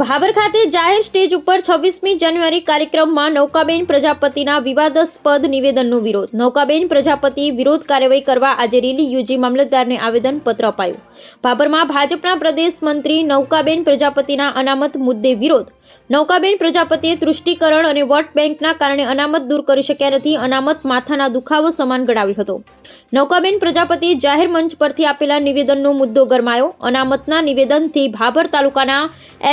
ભાભર ખાતે જાહેર સ્ટેજ ઉપર છવ્વીસમી જાન્યુઆરી કાર્યક્રમમાં નૌકાબેન પ્રજાપતિના વિવાદાસ્પદ નિવેદનનો વિરોધ. નૌકાબેન પ્રજાપતિ વિરોધ કાર્યવાહી કરવા આજે રેલી યોજી મામલતદારને આવેદનપત્ર અપાયું. ભાભરમાં ભાજપના પ્રદેશ મંત્રી નૌકાબેન પ્રજાપતિના અનામત મુદ્દે વિરોધ. નૌકાબેન પ્રજાપતિએ તૃષ્ટિકરણ અને વોટ બેંકના કારણે અનામત દૂર કરી શક્યા નથી. અનામત માથાના દુખાવો સમાન ગણાવ્યો હતો. નૌકાબેન પ્રજાપતિએ જાહેર મંચ પરથી આપેલા નિવેદનનો મુદ્દો ગરમાયો. અનામતના નિવેદનથી ભાભર તાલુકાના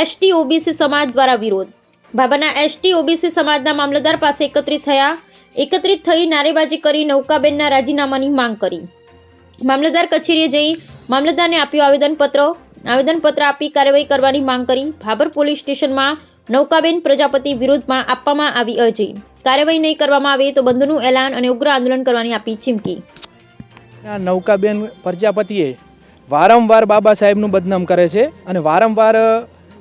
એસટી ઓબીસી સમાજ દ્વારા વિરોધ. ભાભરના એસટી ઓબીસી સમાજના મામલતદાર પાસે એકત્રિત થયા. એકત્રિત થઈ નારેબાજી કરી નૌકાબેનના રાજીનામાની માંગ કરી. મામલતદાર કચેરીએ જઈ મામલતદારને આપ્યું આવેદનપત્ર. આવેદનપત્ર આપી કાર્યવાહી કરવાની માંગ કરી. ભાભર પોલીસ સ્ટેશનમાં નૌકાબેન પ્રજાપતિ વિરોધમાં આપવામાં આવી અરજી. કાર્યવાહી નહીં કરવામાં આવે તો બંધનું એલાન અને ઉગ્ર આંદોલન કરવાની આપી ચીમકી. નૌકાબેન પ્રજાપતિએ વારંવાર બાબા સાહેબનું બદનામ કરે છે અને વારંવાર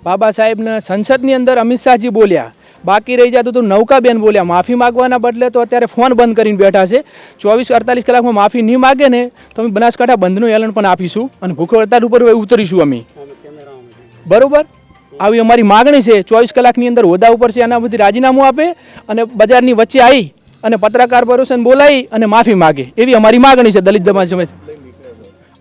બાબા સાહેબના સંસદની અંદર અમિત શાહજી બોલ્યા. બાકી રહી જતું તો નૌકાબેન બોલ્યા. માફી માગવાના બદલે તો અત્યારે ફોન બંધ કરીને બેઠા છે. ચોવીસ અડતાલીસ કલાકમાં માફી નહીં માગે ને તો અમે બનાસકાંઠા બંધનું એલન પણ આપીશું અને ભૂખો હડતાલ ઉપર ઉતરીશું અમે. બરોબર? આવી અમારી માગણી છે. ચોવીસ કલાકની અંદર હોદ્દા ઉપર છે એના બધી રાજીનામું આપે અને બજારની વચ્ચે આવી અને પત્રકાર ભરોસે બોલાવી અને માફી માગે. એવી અમારી માગણી છે દલિત સમાજ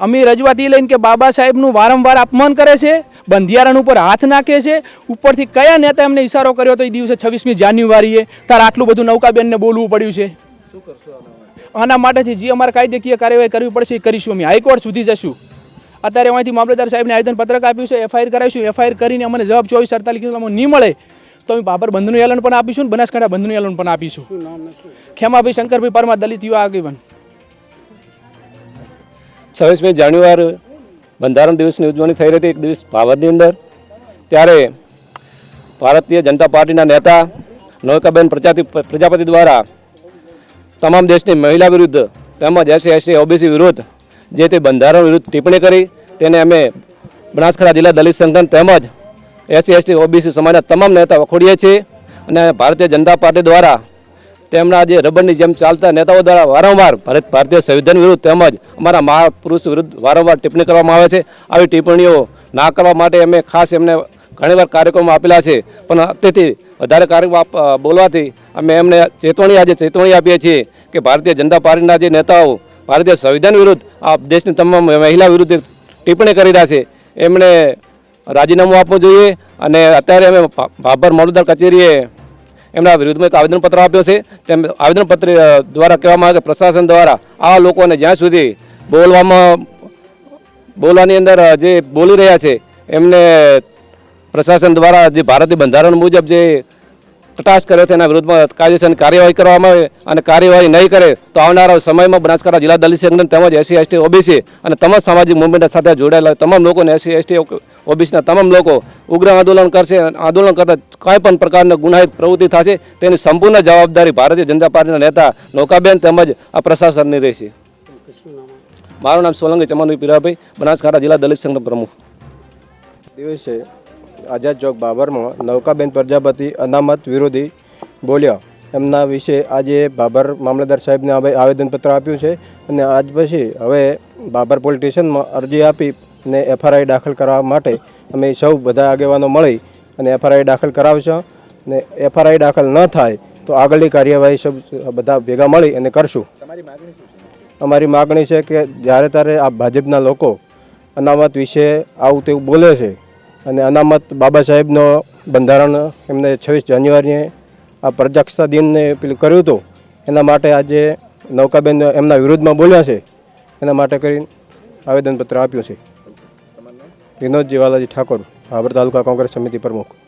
અમે રજૂઆતી લઈને કે બાબા સાહેબનું વારંવાર અપમાન કરે છે બંધિયારણ ઉપર હાથ નાખે છે ઉપરથી કયા નેતા એમને ઇશારો કર્યો તો એ દિવસે છવ્વીસમી જાન્યુઆરીએ તારે આટલું બધું નૌકાબેનને બોલવું પડ્યું છે? આના માટેથી જે અમારે કાયદેકીય કાર્યવાહી કરવી પડશે એ કરીશું અમે. હાઈકોર્ટ સુધી જશું. અત્યારે અહીંથી મામલતદાર સાહેબને આવેદન પત્રક આપ્યું છે એફઆઈઆર કરાવીશું. એફઆઈઆર કરીને અમને જવાબ ચોવીસ અડતાલીસ કિલોમાં નહીં મળે તો અમે બાબર બંધનું એલન પણ આપીશું ને બનાસકાંઠા બંધનું એલન પણ આપીશું. ખેમાભાઈ શંકરભાઈ પરમા દલિત યુવા આગેવાન. છવ્વીસમી જાન્યુઆરી બંધારણ દિવસની ઉજવણી થઈ રહી હતી એક દિવસ ભાવરની અંદર. ત્યારે ભારતીય જનતા પાર્ટીના નેતા નૌકાબેન પ્રજાતિ, પ્રજાપતિ દ્વારા તમામ દેશની મહિલા વિરુદ્ધ તેમજ એસી એસી ઓબીસી વિરુદ્ધ જે તે બંધારણ વિરુદ્ધ ટિપ્પણી કરી, તેને અમે બનાસકાંઠા જિલ્લા દલિત સંગઠન તેમજ એસી એસટી ઓબીસી સમાજના તમામ નેતા વખોડીએ છીએ અને ભારતીય જનતા પાર્ટી દ્વારા તેમના જે રબરની જેમ ચાલતા નેતાઓ દ્વારા વારંવાર ભારત ભારતીય સંવિધાન વિરુદ્ધ તેમજ અમારા મહાપુરુષ વિરુદ્ધ વારંવાર ટિપ્પણી કરવામાં આવે છે. આવી ટિપ્પણીઓ ના કરવા માટે અમે ખાસ એમને ઘણીવાર કાર્યક્રમો આપેલા છે. પણ તેથી વધારે કાર્યક્રમ બોલવાથી અમે એમને ચેતવણી, આજે ચેતવણી આપીએ છીએ કે ભારતીય જનતા પાર્ટીના જે નેતાઓ ભારતીય સંવિધાન વિરુદ્ધ આ દેશની તમામ મહિલા વિરુદ્ધ ટિપ્પણી કરી રહ્યા છે. એમણે રાજીનામું આપવું જોઈએ અને અત્યારે અમે ભાભર મામલતદાર કચેરીએ એમના વિરુદ્ધમાં એક આવેદનપત્ર આપ્યો છે. તેમ આવેદનપત્ર દ્વારા કહેવામાં આવે કે પ્રશાસન દ્વારા આ લોકોને જ્યાં સુધી બોલવામાં બોલવાની અંદર જે બોલી રહ્યા છે, એમને પ્રશાસન દ્વારા જે ભારતીય બંધારણ મુજબ જે કટાશ કર્યો છે એના વિરુદ્ધમાં કાયદેસરની કાર્યવાહી કરવામાં આવે અને કાર્યવાહી નહીં કરે તો આવનારા સમયમાં બનાસકાંઠા જિલ્લા દલિત સંગઠન તેમજ એસસી, એસટી, ઓબીસી અને તમામ સામાજિક મુવમેન્ટ સાથે જોડાયેલા તમામ લોકોને એસસી, એસટી ઓબીસીના તમામ લોકો ઉગ્ર આંદોલન કરશે આંદોલન કરતા કોઈ પણ પ્રકારના ગુનાહિત પ્રવૃત્તિ થશે, તેની સંપૂર્ણ જવાબદારી ભારતીય જનતા પાર્ટીના નેતા નૌકાબેન તેમજ આ પ્રશાસનની રહેશે. મારું નામ સોલંકી ચમનભાઈ પીરાભાઈ, બનાસકાંઠા જિલ્લા દલિત સંઘના પ્રમુખ. દિવસે આઝાદ ચોક બાબરમાં નૌકાબેન પ્રજાપતિ અનામત વિરોધી બોલ્યા. એમના વિશે આજે બાબર મામલતદાર સાહેબને હવે આવેદનપત્ર આપ્યું છે અને આજ પછી હવે બાબર પોલીસ સ્ટેશનમાં અરજી આપી અને એફઆરઆઈ દાખલ કરવા માટે અમે સૌ બધા આગેવાનો મળી અને એફઆરઆઈ દાખલ કરાવશું ને એફઆરઆઈ દાખલ ન થાય તો આગળની કાર્યવાહી સૌ બધા ભેગા મળી અને કરશું. અમારી માગણી છે કે જ્યારે ત્યારે આ ભાજપના લોકો અનામત વિશે આવું તેવું બોલે છે અને અનામત બાબા સાહેબનો બંધારણ એમને છવ્વીસ જાન્યુઆરીએ આ પ્રજાસત્તાક દિનને પેલું કર્યું હતું એના માટે આજે નૌકાબેન એમના વિરોધમાં બોલ્યા છે એના માટે કરી આવેદનપત્ર આપ્યું છે. વિનોદ જીવાલાજી ઠાકોર ભાભર તાલુકા કોંગ્રેસ સમિતિ પ્રમુખ.